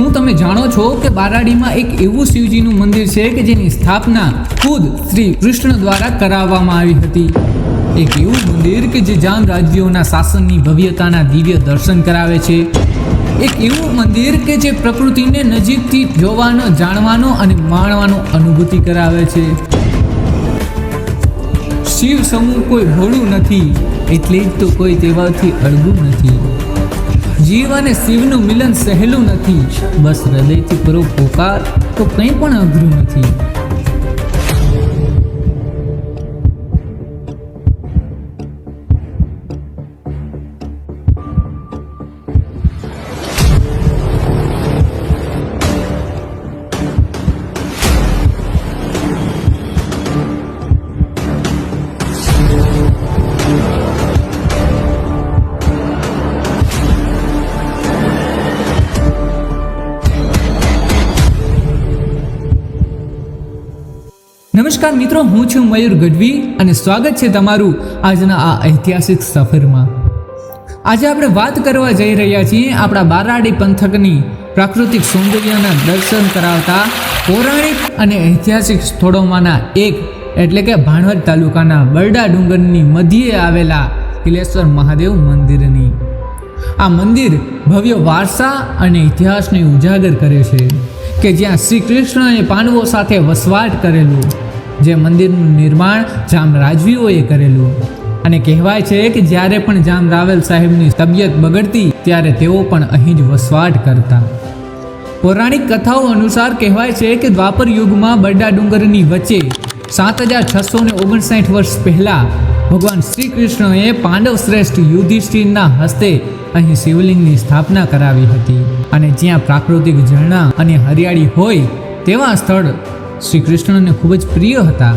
શું તમે જાણો છો કે બારાડીમાં એક એવું શિવજીનું મંદિર છે કે જેની સ્થાપના ખુદ શ્રી કૃષ્ણ દ્વારા કરાવવામાં આવી હતી. એક એવું મંદિર કે જે જામ રાજ્યોના શાસનની ભવ્યતાના દિવ્ય દર્શન કરાવે છે. એક એવું મંદિર કે જે પ્રકૃતિને નજીકથી જોવાનો, જાણવાનો અને માણવાનો અનુભૂતિ કરાવે છે. શિવ સમૂહ કોઈ ભોળું નથી, એટલે જ તો કોઈ તેવાથી અળગું નથી. જીવ અને શિવનું મિલન સહેલું નથી. બસ હૃદયથી કરો પોકાર તો કંઈ પણ અઘરું નથી. નમસ્કાર મિત્રો, હું છું મયુર ગઢવી અને સ્વાગત છે તમારું આજના આ ઐતિહાસિક સફરમાં. આજે આપણે વાત કરવા જઈ રહ્યા છીએ આપણા બારાડી પંથકની પ્રાકૃતિક સૌંદર્યના દર્શન કરાવતા પૌરાણિક અને ઐતિહાસિક સ્થળોમાંના એક, એટલે કે ભાણવડ તાલુકાના બરડા ડુંગરની મધ્યે આવેલા કિલેશ્વર મહાદેવ મંદિરની. આ મંદિર ભવ્ય વારસા અને ઇતિહાસને ઉજાગર કરે છે કે જ્યાં શ્રી કૃષ્ણએ પાંડવો સાથે વસવાટ કરેલું. જે મંદિરનું નિર્માણ જામ રાજવીઓએ કરેલું. અને કહેવાય છે કે જ્યારે પણ જામ રાવલ સાહેબની તબિયત બગડતી, ત્યારે તેઓ પણ અહીં જ વસવાટ કરતા. પૌરાણિક કથાઓ અનુસાર કહેવાય છે કે દ્વાપર યુગમાં બરડા ડુંગરની વચ્ચે સાત હજાર છસો ને ઓગણસાઠ વર્ષ પહેલાં ભગવાન શ્રી કૃષ્ણએ પાંડવ શ્રેષ્ઠ યુધિષ્ઠિરના હસ્તે અહીં શિવલિંગની સ્થાપના કરાવી હતી. અને જ્યાં પ્રાકૃતિક ઝરણા અને હરિયાળી હોય તેવા સ્થળ શ્રી કૃષ્ણને ખૂબ જ પ્રિય હતા.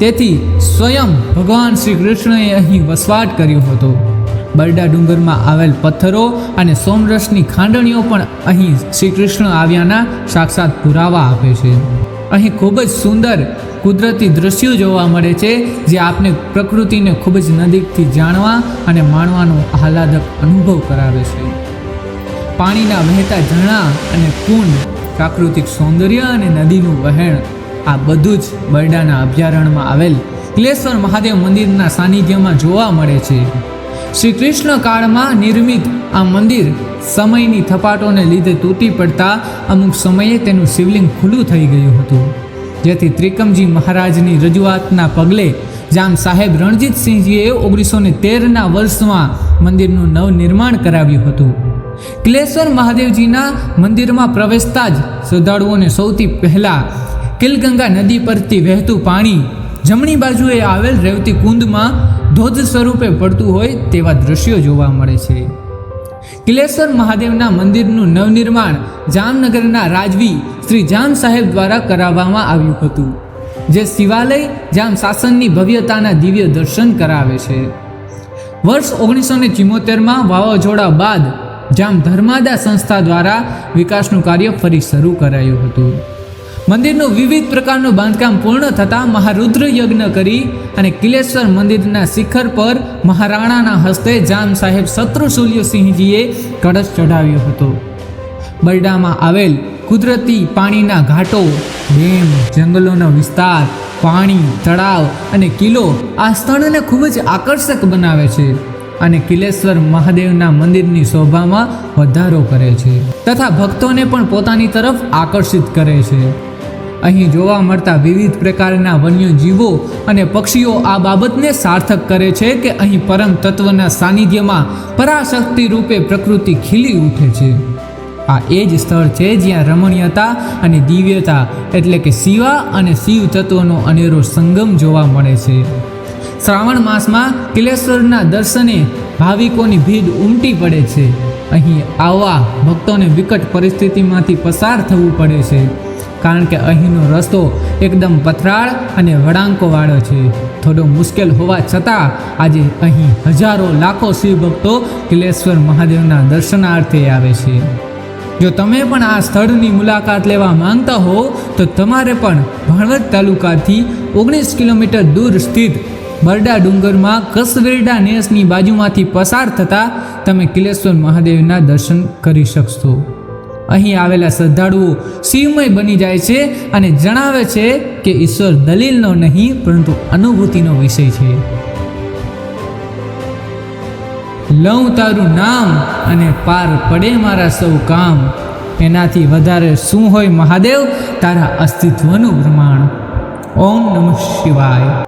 તેથી સ્વયં ભગવાન શ્રી કૃષ્ણએ અહીં વસવાટ કર્યો હતો. બરડા ડુંગરમાં આવેલ પથ્થરો અને સોમરસની ખાંડણીઓ પણ અહીં શ્રી કૃષ્ણ આવ્યાના સાક્ષાત પુરાવા આપે છે. અહીં ખૂબ જ સુંદર, કુદરતી દ્રશ્યો જોવા મળે છે, જે આપને પ્રકૃતિને ખૂબ જ નજીકથી જાણવા અને માણવાનો આહલાદક અનુભવ કરાવે છે. પાણીના વહેતા ઝરણા અને કુંડ પ્રાકૃતિક સૌંદર્ય અને નદીનું વહેણ. આ બધું જ બરડાના અભયારણ્યમાં આવેલ ક્લેશ્વર મહાદેવ મંદિરના સાનિધ્યમાં જોવા મળે છે. શ્રી કૃષ્ણ કાળમાં નિર્મિત આ મંદિર સમયની થપાટોને લીધે તૂટી પડતા અમુક સમયે તેનું શિવલિંગ ખુલ્લું થઈ ગયું હતું. જેથી ત્રિકમજી મહારાજની રજૂઆતના પગલે જામ સાહેબ રણજીતસિંહજીએ ઓગણીસો ને તેરના વર્ષમાં મંદિરનું નવનિર્માણ કરાવ્યું હતું. કિલેશ્વર મહાદેવજીના મંદિરમાં પ્રવેશતા જ શ્રદ્ધાળુઓને સૌથી પહેલાં કિલગંગા નદી પરથી વહેતું પાણી જમણી બાજુએ આવેલ રેવતી કુંડમાં ધોધ સ્વરૂપે પડતું હોય તેવા દ્રશ્યો જોવા મળે છે. કિલેશ્વર મહાદેવના મંદિરનું નવનિર્માણ જામનગરના રાજવી શ્રી જામ સાહેબ દ્વારા કરાવવામાં આવ્યું હતું, જે શિવાલય જામ શાસનની ભવ્યતાના દિવ્ય દર્શન કરાવે છે. વર્ષ ઓગણીસો ને ચિમોતેરમાં વાવાઝોડા બાદ જામ ધર્માદા સંસ્થા દ્વારા વિકાસનું કાર્ય ફરી શરૂ કરાયું હતું. મંદિરનું વિવિધ પ્રકારનું બાંધકામ પૂર્ણ થતાં મહારુદ્ર યજ્ઞ કરી અને કિલેશ્વર મંદિરના શિખર પર મહારાણાના હસ્તે જામ સાહેબ શત્રુશૂલ્યસિંહજીએ કળશ ચઢાવ્યો હતો. બરડામાં આવેલ કુદરતી પાણીના ઘાટો, ડેમ, જંગલોનો વિસ્તાર, પાણી, તળાવ અને કિલ્લો આ સ્થળને ખૂબ જ આકર્ષક બનાવે છે. અને કિલેશ્વર મહાદેવના મંદિરની શોભામાં વધારો કરે છે તથા ભક્તોને પણ પોતાની તરફ આકર્ષિત કરે છે. અહીં જોવા મળતા વિવિધ પ્રકારના વન્ય જીવો અને પક્ષીઓ આ બાબતને સાર્થક કરે છે કે અહીં પરમ તત્વના સાનિધ્યમાં પરાશક્તિ રૂપે પ્રકૃતિ ખીલી ઉઠે છે. આ એ જ સ્થળ છે જ્યાં રમણીયતા અને દિવ્યતા એટલે કે શિવા અને શિવ તત્વનો અનેરો સંગમ જોવા મળે છે. શ્રાવણ માસમાં કિલેશ્વરના દર્શને ભાવિકોની ભીડ ઉમટી પડે છે. અહીં આવવા ભક્તોને વિકટ પરિસ્થિતિમાંથી પસાર થવું પડે છે. કારણ કે અહીંનો રસ્તો એકદમ પથરાળ અને વળાંકોવાળો છે. થોડો મુશ્કેલ હોવા છતાં આજે અહીં હજારો લાખો શિવ ભક્તો કિલેશ્વર મહાદેવના દર્શનાર્થે આવે છે. જો તમે પણ આ સ્થળની મુલાકાત લેવા માંગતા હો, તો તમારે પણ ભણવત તાલુકાથી ઓગણીસ કિલોમીટર દૂર સ્થિત બરડા ડુંગરમાં કસવેરડા નેસની બાજુમાંથી પસાર થતાં તમે કિલેશ્વર મહાદેવના દર્શન કરી શકશો. અહીં આવેલા શ્રદ્ધાળુઓ શિવમય બની જાય છે અને જણાવે છે કે ઈશ્વર દલીલનો નહીં, પરંતુ અનુભૂતિનો વિષય છે. લઉં તારું નામ અને પાર પડે મારા સૌ કામ. એનાથી વધારે શું હોય મહાદેવ? તારા અસ્તિત્વનું પ્રમાણ. ઓમ નમઃ શિવાય.